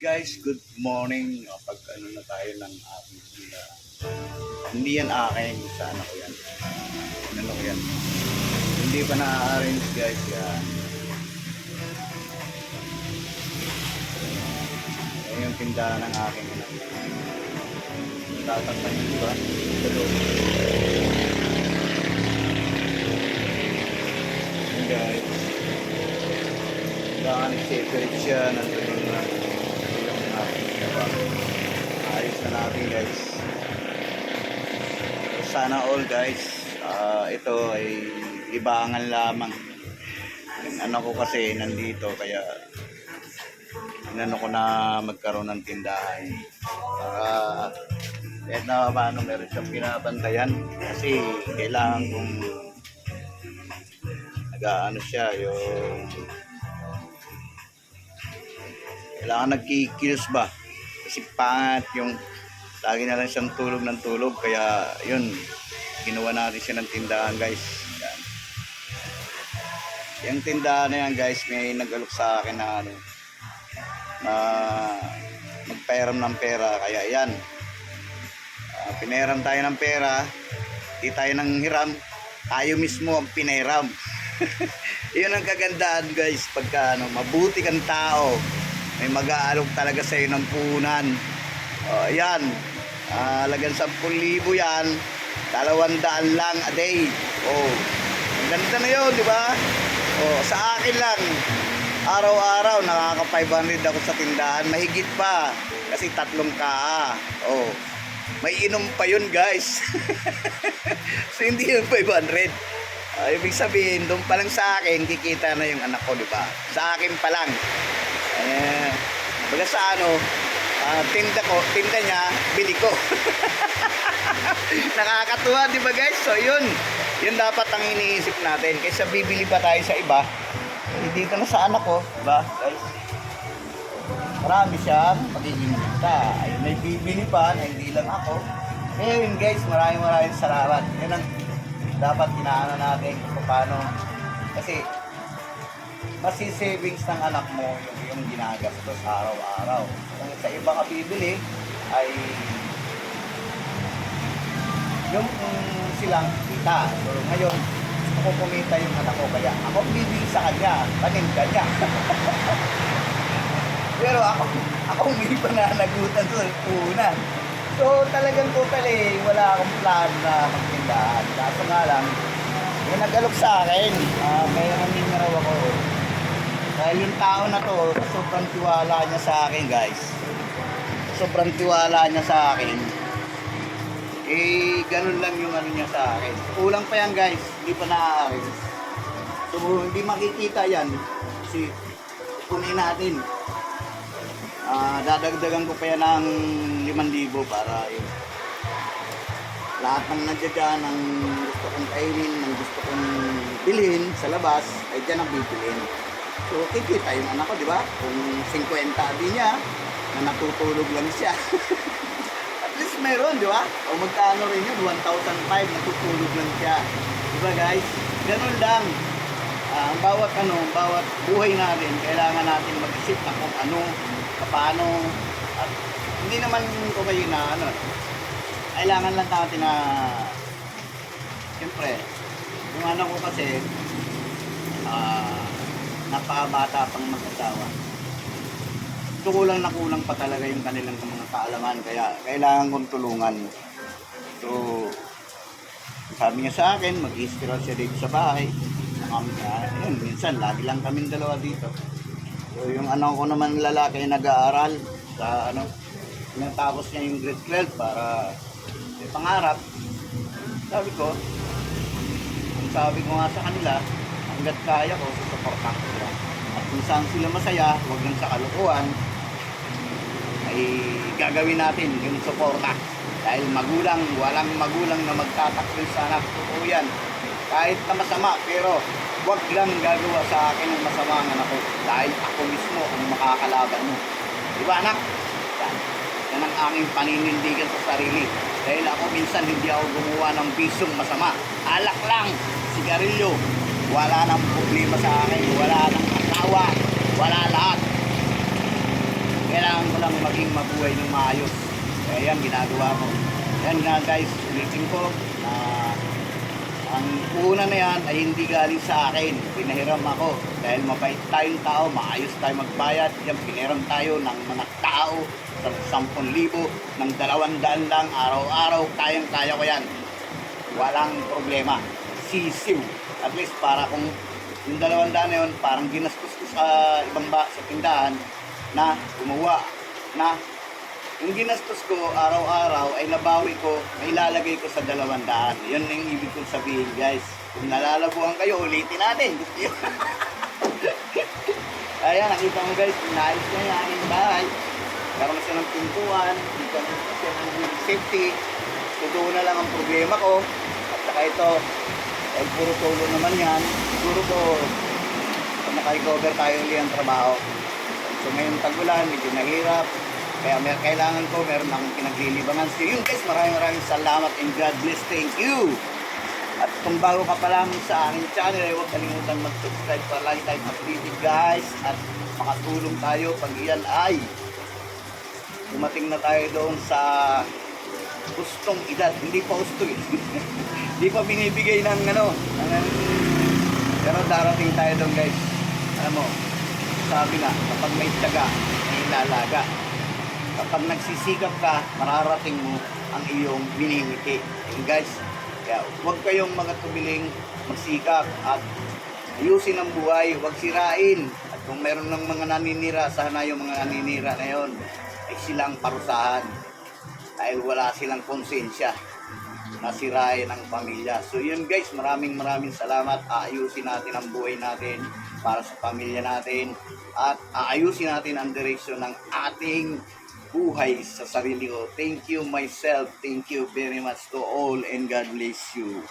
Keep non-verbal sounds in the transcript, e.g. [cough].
Guys, good morning. O, Pag ano na tayo ng aking sila. Hindi yan akin. Sa ko yan. Ano ko yan. Hindi pa na-arrange guys yan. Ayan yung tindahan ng aking ano. Tatakpan yun, ba? Loob. Ayan, guys. Kailangan separate siya. Nandun yung diba? Ayos na natin guys. Sana all guys. ah, ito ay libangan lamang. Yung ano ko kasi nandito kaya inano ko na magkaroon ng tindahan. Para kahit na paano meron siyang pinabantayan kasi kailangan kong nag-ano siya yung kailangan nagkikills ba? Kasi pangat yung lagi na lang siyang tulog ng tulog. Kaya yun ginawa natin siya ng tindahan guys. Yan. yung tindahan na yan guys may nag-alok sa akin na ano na magpairam ng pera. Kaya yan. Ah, pinairam tayo ng pera di tayo nang hiram. Tayo mismo ang pinairam [laughs] yun ang kagandahan guys pagka ano, mabuti kang tao may mag-aalok talaga sa ng punan. O ayan uh, lagan 10,000 yan. Dalawang daan lang a day. Oh ang ganda na yun di ba? Oh sa akin lang araw-araw nakaka 500 ako sa tindahan. Mahigit pa kasi tatlong ka oh may inom pa yun guys. [laughs] So hindi yun 500 Ah, ibig sabihin, doon pa lang sa akin, kikita na yung anak ko, di ba? Sa akin pa lang. Eh, baga sa ano, ah, tinda ko, tinda niya, bili ko. [laughs] Nakakatuwa, di ba guys? So yun, yun dapat ang iniisip natin. Kaysa bibili pa tayo sa iba, eh, dito na sa anak ko, di ba guys? Marami siyang magiging kita. Ay, may bibili pa na hindi lang ako. Eh, guys, maraming maraming salamat. Yun ang dapat inaano natin kung paano. Kasi, masi savings ng anak mo yung, yung ginagastos araw-araw. Kung sa iba ka bibili, ay yung mm, silang kita. So, ngayon, gusto kumita yung anak ko. Kaya ako bibili sa kanya, paninda niya. [laughs] Pero ako, ako hindi pa nanagutan sa punan. So talagang totally wala akong plan na magtindahan. Kaso nga lang, may nag-alok sa akin. Uh, may namin raw ako. Dahil yung tao na to, sobrang tiwala niya sa akin guys. Sobrang tiwala niya sa akin. Eh, ganun lang yung ano niya sa akin. Kulang pa yan guys, hindi pa naaaris. So, hindi makikita yan. Kasi, kunin natin. Ah, dadagdagan ko pa yan ng 5,000 para yun. Lahat ng nandiyan dyan, ng gusto kong kainin, ng gusto kong bilhin sa labas, ay dyan ang bibilhin. So, kikita yung anak ko, di ba? Kung 50 din niya, na natutulog lang siya. [laughs] At least meron, di ba? O magkano rin yun, 1,500, natutulog lang siya. Di ba guys? Ganun lang. Ah, ang bawat ano, ang bawat buhay natin, kailangan natin mag-isip na kung ano, paano, at hindi naman ko kayo na ano, kailangan lang natin na, siyempre, yung anak ko kasi, ah, napakabata pang mag-asawa. So, kulang na kulang pa talaga yung kanilang mga kaalaman, kaya kailangan kong tulungan. So, sabi niya sa akin, mag-i-spiral siya dito sa bahay. Um, uh, yun, minsan, lagi lang kaming dalawa dito. So, yung anak ko naman lalaki nag-aaral sa ano, natapos niya yung grade 12 para may pangarap. Sabi ko, ang sabi ko nga sa kanila, hanggat kaya ko, susuportan ko sila. At kung saan sila masaya, huwag lang sa kalukuhan, ay gagawin natin yung suporta. Dahil magulang, walang magulang na magtatakbil sa anak. Totoo yan. Kahit na masama, pero wag lang gagawa sa akin ng masama ang anak ko. Dahil ako mismo ang makakalaban mo. Di ba anak? Yan. Yan ang aming paninindigan sa sarili. Dahil ako minsan hindi ako gumawa ng bisong masama. Alak lang, sigarilyo. Wala nang problema sa akin. Wala nang asawa. Wala lahat. Kailangan ko lang maging mabuhay ng maayos. Kaya yan, ginagawa ko. Yan nga guys, ulitin ko na ang una na yan ay hindi galing sa akin. Pinahiram ako. Dahil mabait tayong tao, maayos tayo magbayad. Yan, pinahiram tayo ng mga tao 10,000, ng 200 lang araw-araw. Kayang-kaya ko yan. Walang problema. Sisiw. At least para kung yung 200 na yun, parang ginastos ko sa ibang ba, sa tindahan na gumawa na yung ginastos ko araw-araw ay nabawi ko, may ilalagay ko sa dalawang daan. Yun ang ibig kong sabihin guys. Kung nalalabuhan kayo, ulitin natin. [laughs] Ayan, nakita mo guys, naayos na yung aking. Karoon siya ng pintuan, dito na siya ng safety. Ito na lang ang problema ko. At saka ito, ay puro tulo naman yan. Siguro ko, naka-recover tayo ulit ang trabaho. So ngayon tagulan, medyo nahirap. Kaya may, kailangan ko, meron akong pinaglilibangan. So yun guys, maraming maraming salamat and God bless. Thank you. At kung bago ka pa lang sa aking channel, ay huwag kalimutan mag-subscribe para lagi tayong updated guys. At makatulong tayo pag iyan ay dumating na tayo doon sa gustong edad. Hindi pa gusto eh. [laughs] Hindi pa binibigay ng ano. Ng, pero darating tayo doon guys. Alam mo, sabi nga, kapag may tiyaga, may lalaga. Kapag nagsisikap ka, mararating mo ang iyong binimiti. And guys, kaya huwag kayong mga tubiling magsikap at ayusin ang buhay, huwag sirain. At kung meron ng mga naninira, sana yung mga naninira na yon ay silang parusahan. Dahil wala silang konsensya nasirain ang pamilya. So yun guys, maraming maraming salamat. Aayusin natin ang buhay natin para sa pamilya natin at aayusin natin ang direksyon ng ating buhay sa sarili ko. Thank you myself. Thank you very much to all and God bless you.